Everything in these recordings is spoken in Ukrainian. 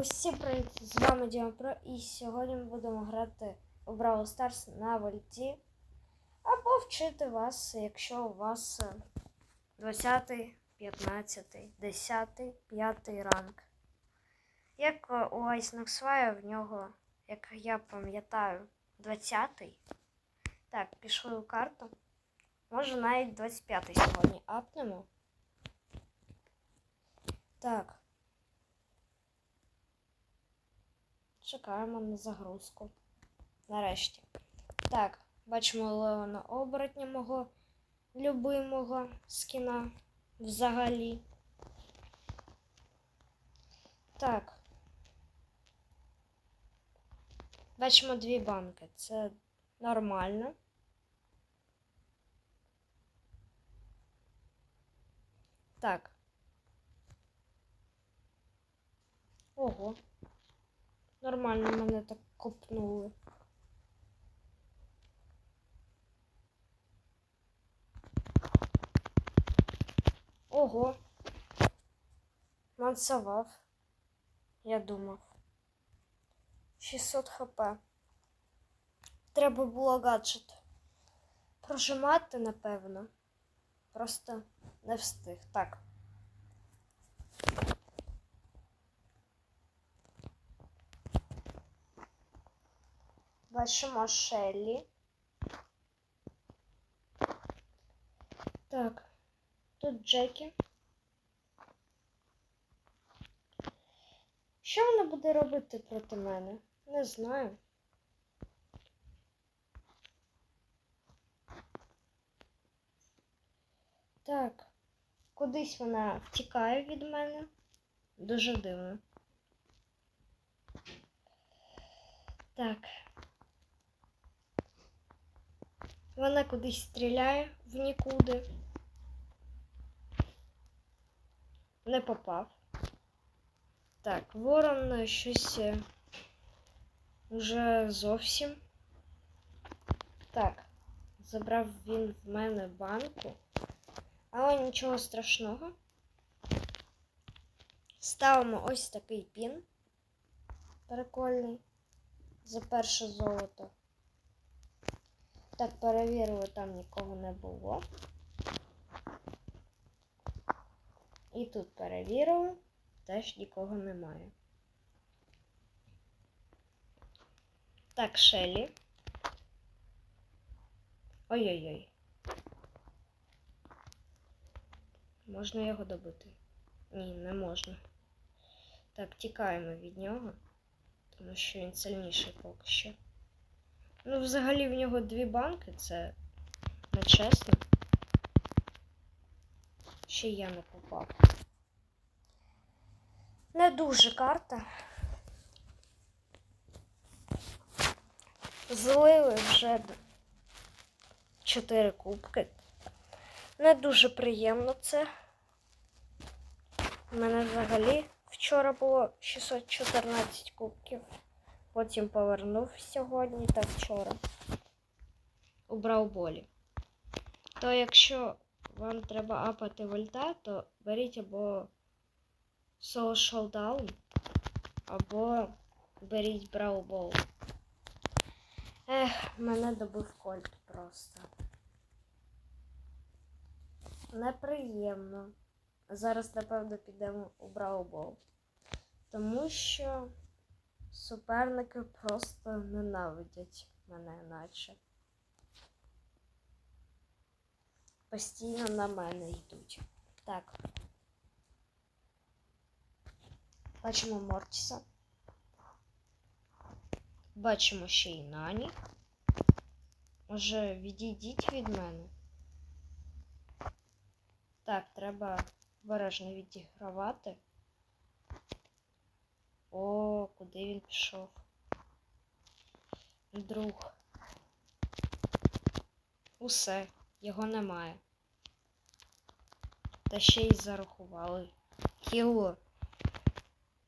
Усім привіт! З вами Діма Про і сьогодні ми будемо грати у Brawl Stars на вольті. Або вчити вас, якщо у вас е, 20, 15, 10, 5 ранг. Як у Айснаксвая в нього, як я пам'ятаю, 20. Так, пішли у карту. Може навіть 25 сьогодні апнемо. Так. Чекаємо на загрузку. Нарешті. Так, бачимо Леона оборотня мого любимого скіна взагалі. Так. Бачимо дві банки. Це нормально. Так. Ого. Нормально мене так копнули. Ого. Мансував. Я думав. 600 хп. Треба було гаджет. Прожимати, напевно. Просто не встиг. Так. Бачимо Шеллі. Так, тут Джекі. Що вона буде робити проти мене? Не знаю. Так, кудись вона втікає від мене. Дуже дивно. Так. Вона кудись стріляє в нікуди. Не попав. Так, ворон щось е, уже зовсім. Так, забрав він в мене банку. Але нічого страшного. Ставимо ось такий пін. Прикольний. За перше золото. Так, перевірили, там нікого не було. І тут перевірили, теж нікого немає. Так, Шелі. Ой-ой-ой. Можна його добити? Ні, не можна. Так, тікаємо від нього, тому що він сильніший поки що. Ну, взагалі в нього дві банки, це не чесно. Ще я не попав. Не дуже карта. Злили вже 4 кубки. Не дуже приємно це. У мене взагалі вчора було 614 кубків. Потім повернув сьогодні та вчора. Убрав болі. То якщо вам треба апати вольта, то беріть або Social Down, або беріть Брау Бол. Ех, мене добив кольт просто. Неприємно. Зараз, напевно, підемо у Брау Бол. Тому що суперники просто ненавидять мене, наче. Постійно на мене йдуть. Так. Бачимо Мортіса. Бачимо ще й Нані. Може, відійдіть від мене. Так, треба обережно відігравати. Куди він пішов? Друг. Усе, його немає. Та ще й зарахували. Кіло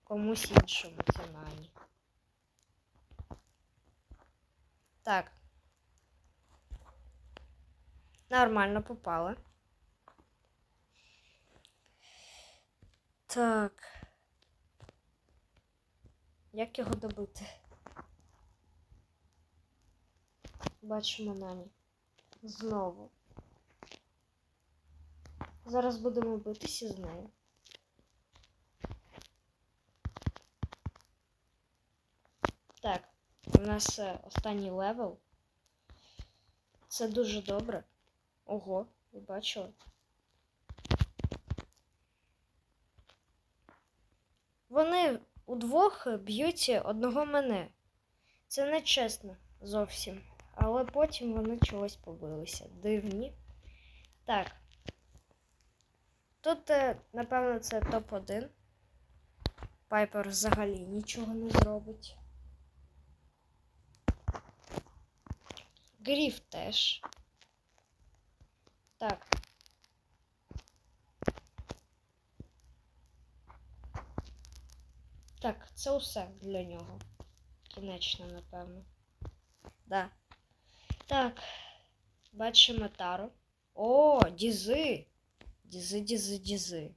комусь іншому це. Так. Нормально попали. Так. Як його добити? Бачимо Нані. Знову. Зараз будемо битися з нею. Так, у нас е, останній левел. Це дуже добре. Ого, ви бачили? Вони удвох б'ють одного мене. Це не чесно зовсім. Але потім вони чогось побилися. Дивні. Так. Тут, е, напевно, це топ-1. Пайпер взагалі нічого не зробить. Гріф теж. Так. Так, це усе для нього. Кінечно, напевно. Да. Так. Бачимо тару. О, дізи. Дізи, дізи, дізи.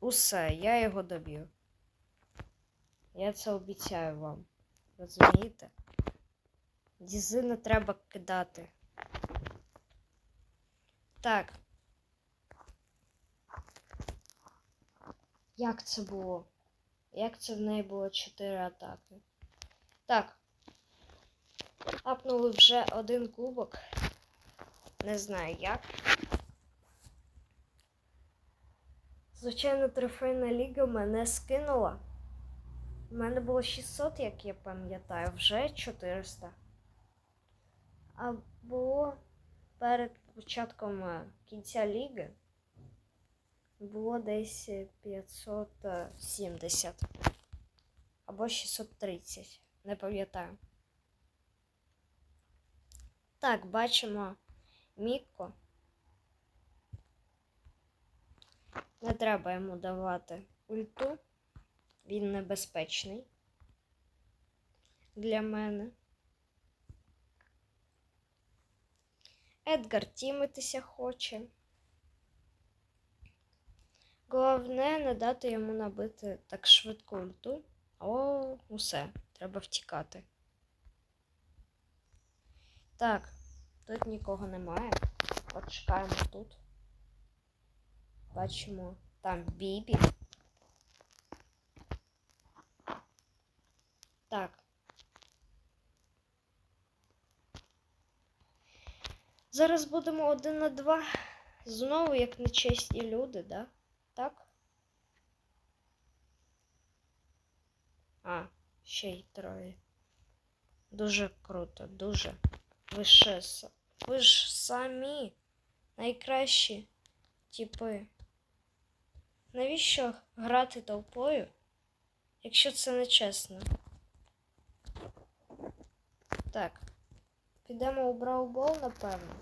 Усе, я його доб'ю. Я це обіцяю вам. Розумієте? Дізи не треба кидати. Так. Як це було? Як це в неї було 4 атаки? Так. Апнули вже один кубок. Не знаю як. Звичайно, трофейна ліга мене скинула. У мене було 600, як я пам'ятаю, вже 400. А було перед початком е, кінця ліги було десь 570 або 630, не пам'ятаю. Так, бачимо Мікко. Не треба йому давати ульту. Він небезпечний для мене. Едгар тімитися хоче. Головне не дати йому набити так швидко ульту. О, усе, треба втікати. Так, тут нікого немає. Почекаємо тут. Бачимо там Бібі. Так. Зараз будемо один на два. Знову як нечесні люди, да? Так? А, ще й троє. Дуже круто, дуже. Ви ще ви ж самі найкращі типи. Навіщо грати толпою, якщо це не чесно? Так. Підемо у Браубол, напевно.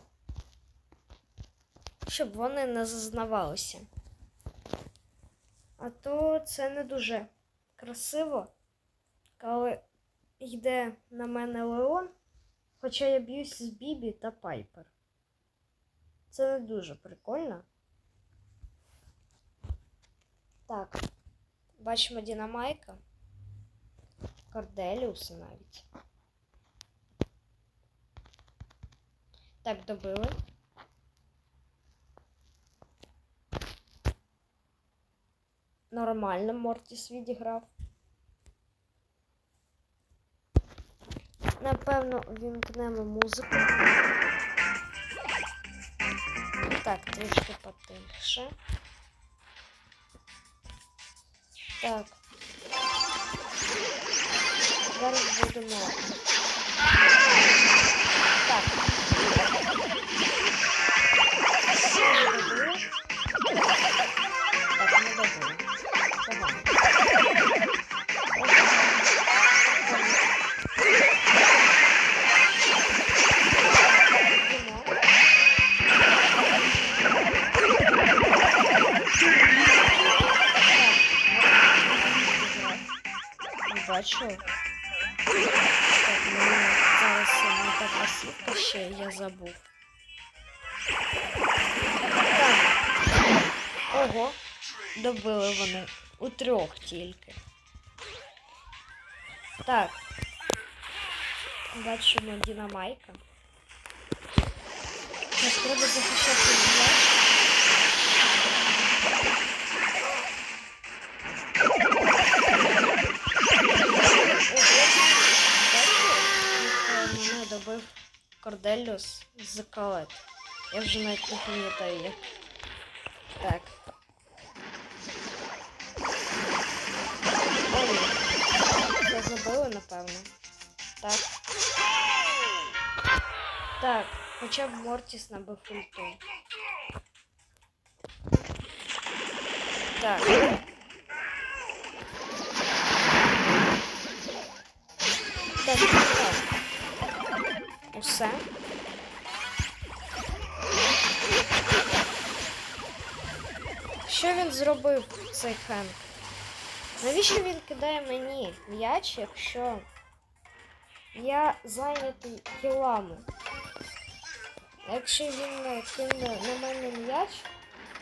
Щоб вони не зазнавалися. А то це не дуже красиво, коли йде на мене Леон, хоча я б'юсь з Бібі та Пайпер. Це не дуже прикольно. Так, бачимо Дінамайка, Корделіуса навіть. Так, добили. Нормально Мортіс відіграв. Напевно, вімкнемо музику. Так, трішки потихше. Так. Зараз будемо. Так. Так, не добили. Погано. Так, мені зараз не так пасівка ще, я забув. Так. Ого, добили вони у трьох тільки. Так. Бачимо Дінамайка. Так, треба захищати Корделіус з Калет. Я вже навіть не пам'ятаю як. Так. Ой, це забили, напевно. Так. Так, хоча б Мортіс набив ульту. Так. Так, Усе. Що він зробив, цей Хенк? Навіщо він кидає мені м'яч, якщо я зайнятий кілами? Якщо він кине на мене м'яч,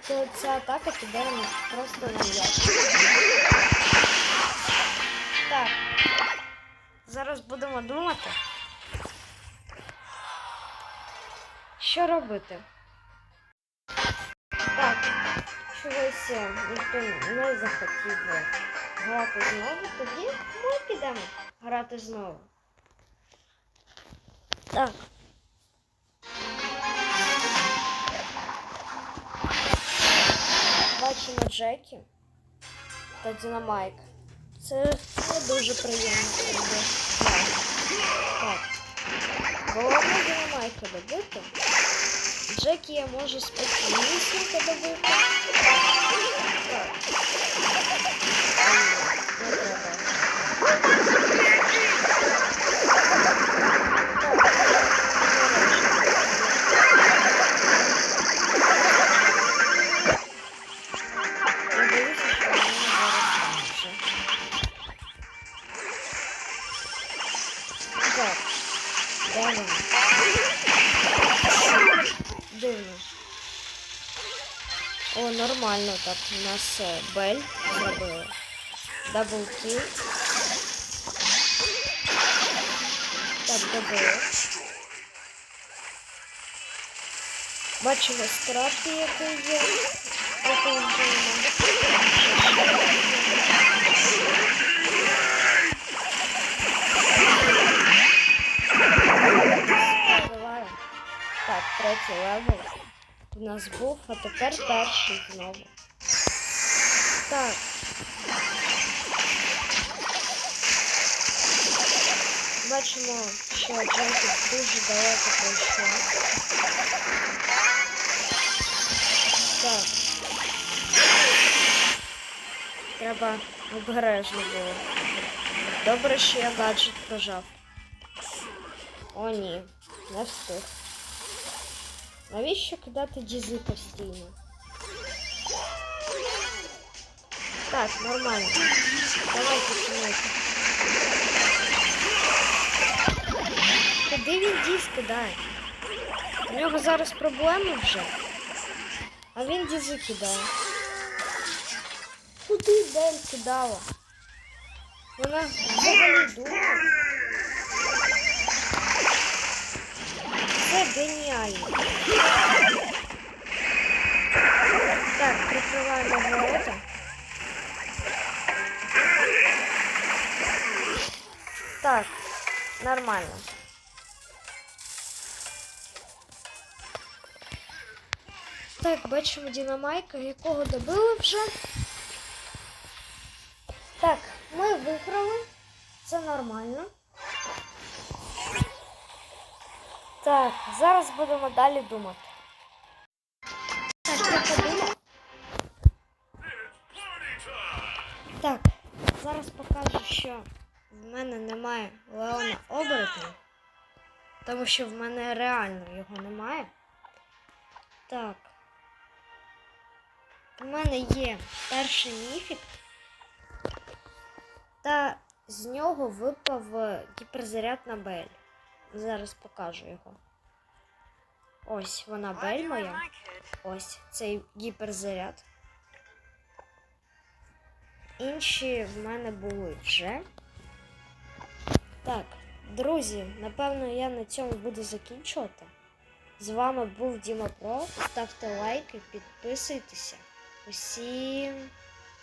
то ця атака піде просто на м'яч. Так. Зараз будемо думати. Що робити? Так, чогось ніхто не захотів грати знову, тоді ми підемо грати знову. Так. Бачимо Джекі та Дінамайк. Це не дуже приємно. Так. Головне Дінамайка добити. Джекі я можу спокійнісінько добити. Так. Не. Дивно. О, нормально так. У нас е, Бель зробили. Дабл кіл. Так, добили. Бачимо скрапі, який є. Продовжуємо. Так, третій левел у нас був, а тепер перший знову. Так. Бачимо, що Джекі дуже далеко пройшов. Так. Треба обережно було. Добре, що я гаджет прожав. О, ні, не встиг. Навіщо кидати дізи постійно? Так, нормально. Давайте чинити. Куди він діз кидає? У нього зараз проблеми вже. А він дізи кидає. Куди Дель кидала? Вона взагалі думала. Це геніально. Нормально. Так, бачимо Дінамайка, якого добили вже. Так, ми виграли. Це нормально. Так, зараз будемо далі думати. Так, я подумав. Так, зараз покажу, що в мене немає Леона оборотня, тому що в мене реально його немає. Так. У мене є перший міфік, та з нього випав е, гіперзаряд на Бель. Зараз покажу його. Ось вона Бель моя. Ось цей гіперзаряд. Інші в мене були вже. Так, друзі, напевно, я на цьому буду закінчувати. З вами був Діма Про. Ставте лайки, підписуйтеся. Усім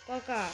пока!